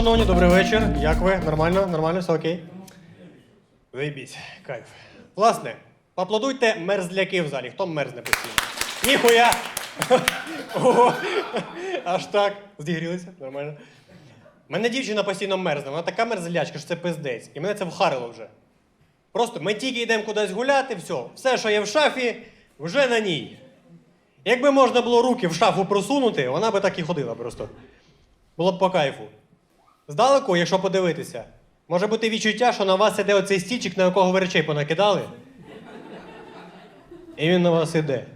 шановні, добрий вечір. Як ви? Нормально? Нормально, все окей? Заєбісь, кайф. Власне, поаплодуйте мерзляки в залі. Хто мерзне постійно? Ніхуя! Аж так. Зігрілися? Нормально. Мене дівчина постійно мерзне, вона така мерзлячка, що це пиздець. І мене це вхарило вже. Просто ми тільки йдемо кудись гуляти, все. Все, що є в шафі, вже на ній. Якби можна було руки в шафу просунути, вона би так і ходила просто. Було б по кайфу. Здалеку, якщо подивитися, може бути відчуття, що на вас іде оцей стільчик, на якого ви речей понакидали. І він на вас іде.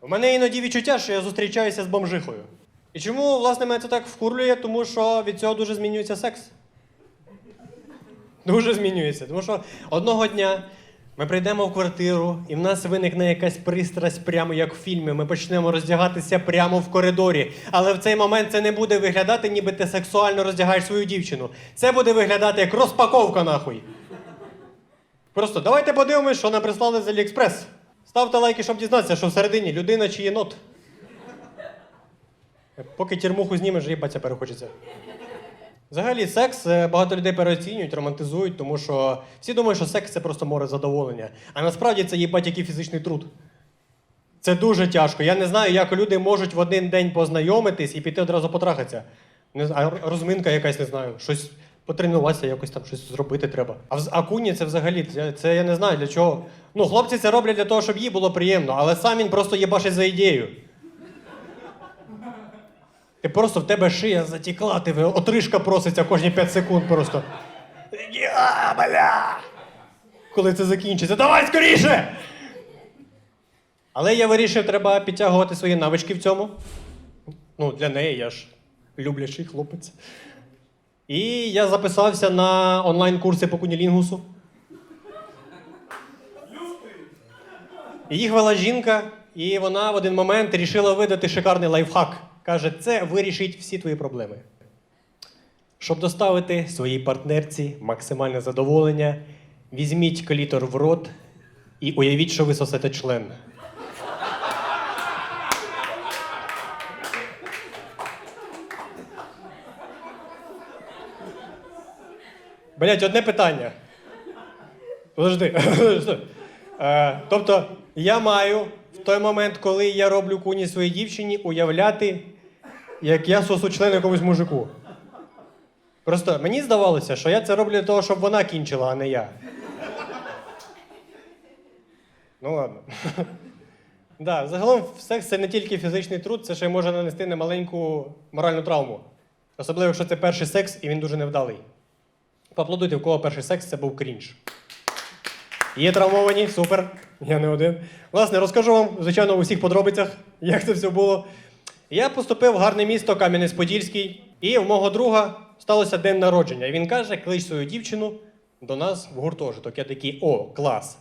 У мене іноді відчуття, що я зустрічаюся з бомжихою. І чому, власне, мене це так вкурлює? Тому що від цього дуже змінюється секс. Дуже змінюється. Тому що одного дня ми прийдемо в квартиру, і в нас виникне якась пристрасть, прямо як в фільмі. Ми почнемо роздягатися прямо в коридорі. Але в цей момент це не буде виглядати, ніби ти сексуально роздягаєш свою дівчину. Це буде виглядати як розпаковка, нахуй. Просто давайте подивимось, що нам прислали з Аліекспрес. Ставте лайки, щоб дізнатися, що всередині людина чи єнот. Поки тірмуху знімеш, їбаться перехочеться. Взагалі, секс е, багато людей переоцінюють, романтизують, тому що всі думають, що секс це просто море задоволення. А насправді це їбать який фізичний труд. Це дуже тяжко. Я не знаю, як люди можуть в один день познайомитись і піти одразу потрахатися. А розминка якась, не знаю, щось потренуватися, якось там щось зробити треба. А в акуні це взагалі, це, я не знаю для чого. Ну, хлопці це роблять для того, щоб їй було приємно, але сам він просто їбашить за ідею. Ти просто в тебе шия затікла, ти отрижка проситься кожні 5 секунд просто. Я, бля! Коли це закінчиться, давай скоріше! Але я вирішив, треба підтягувати свої навички в цьому. Ну, для неї я ж люблячий хлопець. І я записався на онлайн-курси по кунілінгусу. Їх вела жінка, і вона в один момент рішила видати шикарний лайфхак. Каже, це вирішить всі твої проблеми. Щоб доставити своїй партнерці максимальне задоволення, візьміть клітор в рот і уявіть, що ви сосете член. Блять, одне питання. Подожди. Е, тобто, я маю в той момент, коли я роблю куні своїй дівчині, уявляти, як я сосу член якомусь мужику. Просто мені здавалося, що я це роблю для того, щоб вона кінчила, а не я. Ну ладно. Да, загалом секс це не тільки фізичний труд, це ще й може нанести немаленьку моральну травму. Особливо, якщо це перший секс і він дуже невдалий. Поаплодуйте, у кого перший секс це був крінж. Є травмовані, супер, я не один. Власне, розкажу вам, звичайно, у всіх подробицях, як це все було. Я поступив в гарне місто Кам'янець-Подільський, і у мого друга сталося день народження. І він каже: клич свою дівчину до нас в гуртожиток. Я такий, о, клас.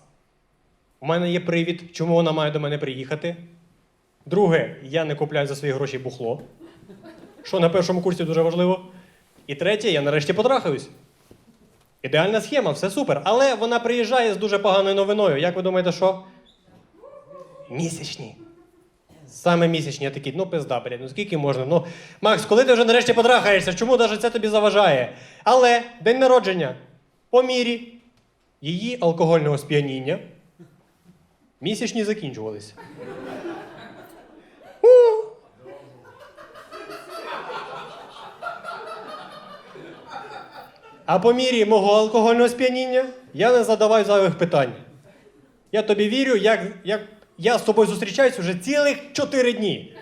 У мене є привід, чому вона має до мене приїхати. Друге, я не купляю за свої гроші бухло, що на першому курсі дуже важливо. І третє, я нарешті потрахаюсь. Ідеальна схема, все супер. Але вона приїжджає з дуже поганою новиною. Як ви думаєте, що? Місячні. Саме місячні, я такий, ну пизда, блядь, ну скільки можна? Ну, Макс, коли ти вже нарешті потрахаєшся, чому навіть це тобі заважає? Але день народження по мірі її алкогольного сп'яніння місячні закінчувалися. А по мірі мого алкогольного сп'яніння я не задаваю зайвих питань. Я тобі вірю, як, як я з тобою зустрічаюсь вже цілих чотири дні.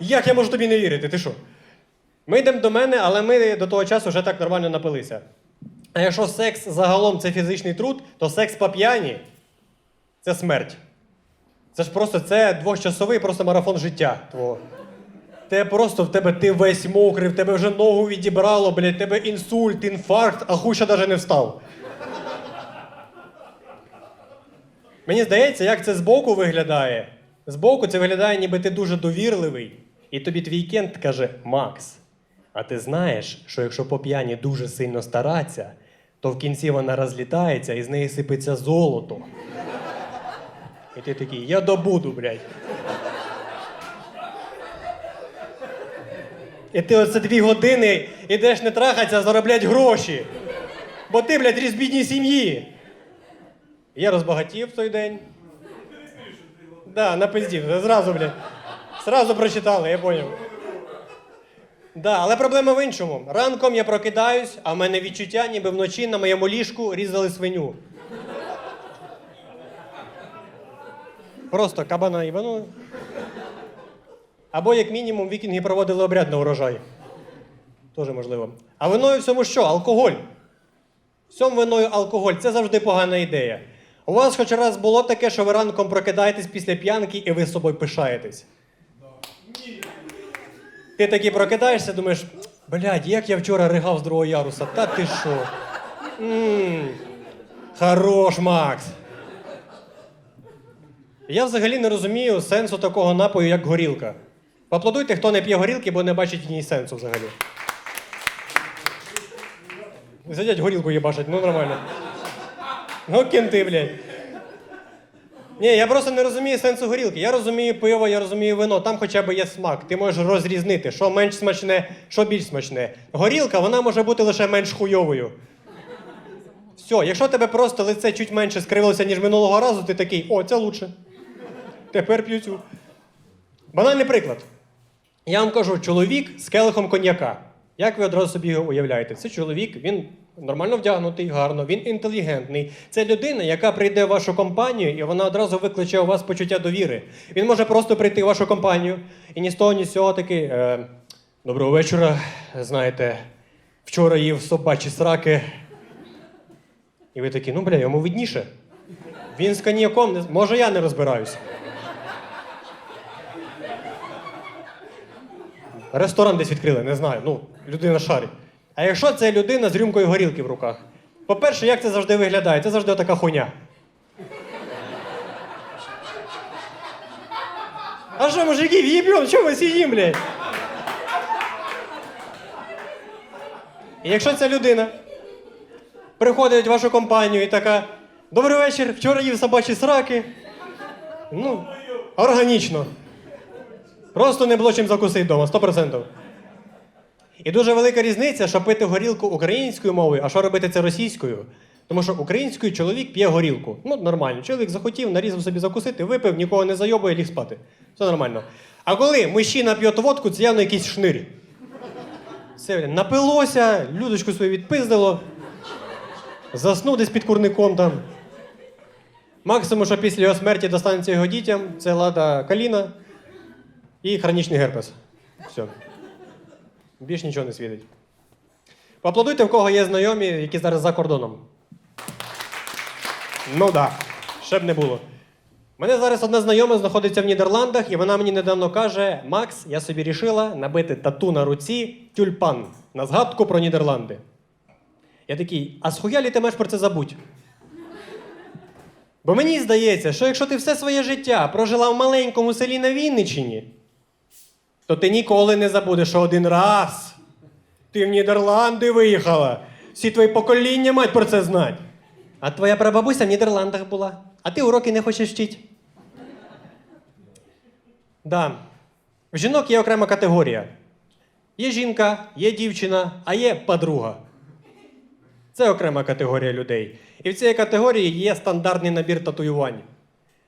Як я можу тобі не вірити? Ти що? Ми йдемо до мене, але ми до того часу вже так нормально напилися. А якщо секс загалом це фізичний труд, то секс по п'яні це смерть. Це ж просто це двохчасовий просто марафон життя твого. Те просто в тебе ти весь мокрий, в тебе вже ногу відібрало, блядь, тебе інсульт, інфаркт, а хуй ще навіть не встав. Мені здається, як це збоку виглядає. Збоку це виглядає, ніби ти дуже довірливий, і тобі твій кент каже: Макс, а ти знаєш, що якщо по п'яні дуже сильно старатися, то в кінці вона розлітається і з неї сипеться золото. І ти такий, я добуду, блядь. І ти оце дві години ідеш не трахатися, а заробляти гроші. Бо ти, блядь, ріс в бідній сім'ї. Я розбагатів в той день. Да, напиздів. Зразу, блядь. Зразу прочитали, я поняв. Да, але проблема в іншому. Ранком я прокидаюсь, а в мене відчуття, ніби вночі на моєму ліжку різали свиню. Просто кабана їбанули. Або, як мінімум, вікінги проводили обряд на урожай. Тоже можливо. А виною всьому що? Алкоголь. Всьому виною алкоголь. Це завжди погана ідея. У вас хоч раз було таке, що ви ранком прокидаєтесь після п'янки і ви з собою пишаєтесь. Ти такий прокидаєшся, думаєш, блядь, як я вчора ригав з другого яруса, та ти що? М, Хорош, Макс. Я взагалі не розумію сенсу такого напою, як горілка. Поаплодуйте, хто не п'є горілки, бо не бачить в ній сенсу взагалі. Сидять горілку їбашать, ну нормально. Ну, кінти, блядь. Ні, я просто не розумію сенсу горілки. Я розумію пиво, я розумію вино, там хоча б є смак. Ти можеш розрізнити, що менш смачне, що більш смачне. Горілка, вона може бути лише менш хуйовою. Все, якщо тебе просто лице чуть менше скривилося, ніж минулого разу, ти такий, о, це лучше. Тепер п'ю цю. Банальний приклад. Я вам кажу, чоловік з келихом коньяка. Як ви одразу собі його уявляєте? Це чоловік, він нормально вдягнутий, гарно, він інтелігентний. Це людина, яка прийде в вашу компанію, і вона одразу викличе у вас почуття довіри. Він може просто прийти в вашу компанію і ні з того, ні з цього такий. Е, Доброго вечора. Знаєте, вчора їв собачі сраки. І ви такі, ну бля, йому видніше. Він з коньяком, не... може я не розбираюсь. Ресторан десь відкрили, не знаю. Ну, людина шарить. А якщо це людина з рюмкою горілки в руках? По-перше, як це завжди виглядає? Це завжди така хуйня. А що, мужики, в'їбьон, що ми сидім, блядь? І якщо ця людина приходить в вашу компанію і така: Добрий вечір, вчора їв собачі сраки. Ну, органічно. Просто не було чим закусити вдома, 100%. І дуже велика різниця, що пити горілку українською мовою, а що робити це російською. Тому що українською чоловік п'є горілку. Ну, нормально. Чоловік захотів, нарізав собі закусити, випив, нікого не зайобує, ліг спати. Все нормально. А коли мужчина п'є водку, це явно якийсь шнир. Це напилося, людочку свою відпиздило, заснув десь під курником там. Максимум, що після його смерті достанеться його дітям, це лада каліна і хронічний герпес. Все. Більш нічого не світить. Поаплодуйте, в кого є знайомі, які зараз за кордоном. Ну так, да. ще б не було. Мене зараз одна знайома знаходиться в Нідерландах, і вона мені недавно каже: Макс, я собі рішила набити тату на руці тюльпан на згадку про Нідерланди. Я такий, а схуя лі ти маєш про це забудь? Бо мені здається, що якщо ти все своє життя прожила в маленькому селі на Вінниччині, то ти ніколи не забудеш, що один раз ти в Нідерланди виїхала. Всі твої покоління мають про це знати. А твоя прабабуся в Нідерландах була, а ти уроки не хочеш вчити. Да. В жінок є окрема категорія. Є жінка, є дівчина, а є подруга. Це окрема категорія людей. І в цій категорії є стандартний набір татуювань.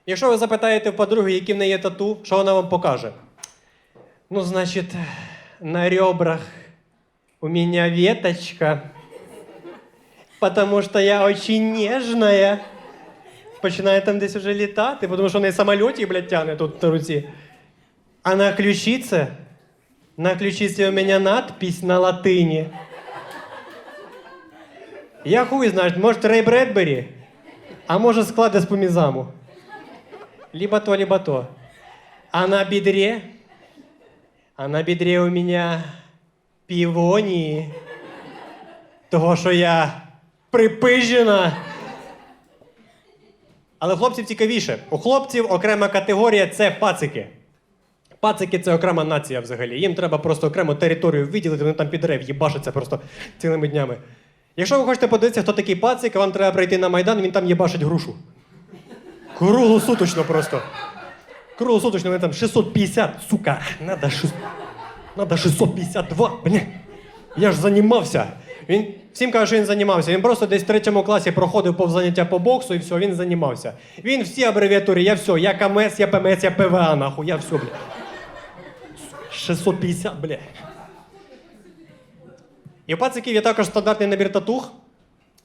Якщо ви запитаєте в подруги, які в неї є тату, що вона вам покаже? Ну, значит, на ребрах у меня веточка, потому что я очень нежная. Починає там десь уже літати, тому що в неї самольоті, блядь, тягне тут на руці. А на ключице, на ключице у меня надпись на латині. Я хуй знаю, може Рей Бредбері, а може склади з помізаму. Либо то, либо то. А на бедре а на бідре у мене півонії. Того, що я припижена. Але хлопців цікавіше. У хлопців окрема категорія це пацики. Пацики це окрема нація взагалі. Їм треба просто окрему територію виділити, вони там під дерев їбашаться просто цілими днями. Якщо ви хочете подивитися, хто такий пацик, вам треба прийти на Майдан, він там їбашить грушу. Круглосуточно просто. Круглосуточно, там 650, сука, надо 600. Надо 652, бля. Я ж займався. Він всім каже, що він займався. Він просто десь в третьому класі проходив повз заняття по боксу і все, він займався. Він всі абревіатури, я все, я КМС, я ПМС, я ПВА, нахуй, я все, бля. 650, бля. І у пациків є також стандартний набір татух.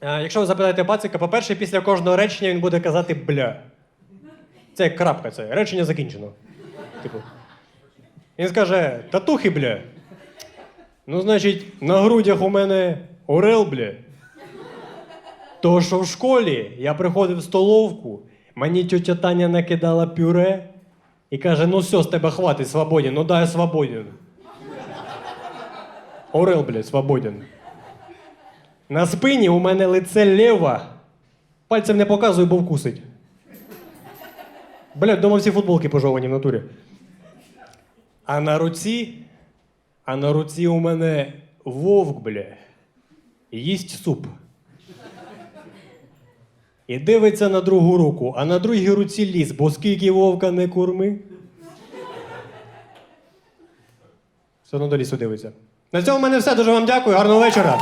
Е, Якщо ви запитаєте пацика, по-перше, після кожного речення він буде казати бля. Це крапка, це речення закінчено. Типу. Він скаже: татухи, бля. Ну, значить, на грудях у мене орел, бля. То, що в школі я приходив в столовку, мені тьотя Таня накидала пюре і каже: ну все, з тебе хватить, свободен, ну дай свободен. Орел, блядь, свободен. На спині у мене лице лева. Пальцем не показую, бо вкусить. Блядь, дома всі футболки пожовані в натурі. А на руці, а на руці у мене вовк, бля, їсть суп. І дивиться на другу руку, а на другій руці ліс, бо скільки вовка не корми. Все одно до лісу дивиться. На цьому в мене все. Дуже вам дякую. Гарного вечора.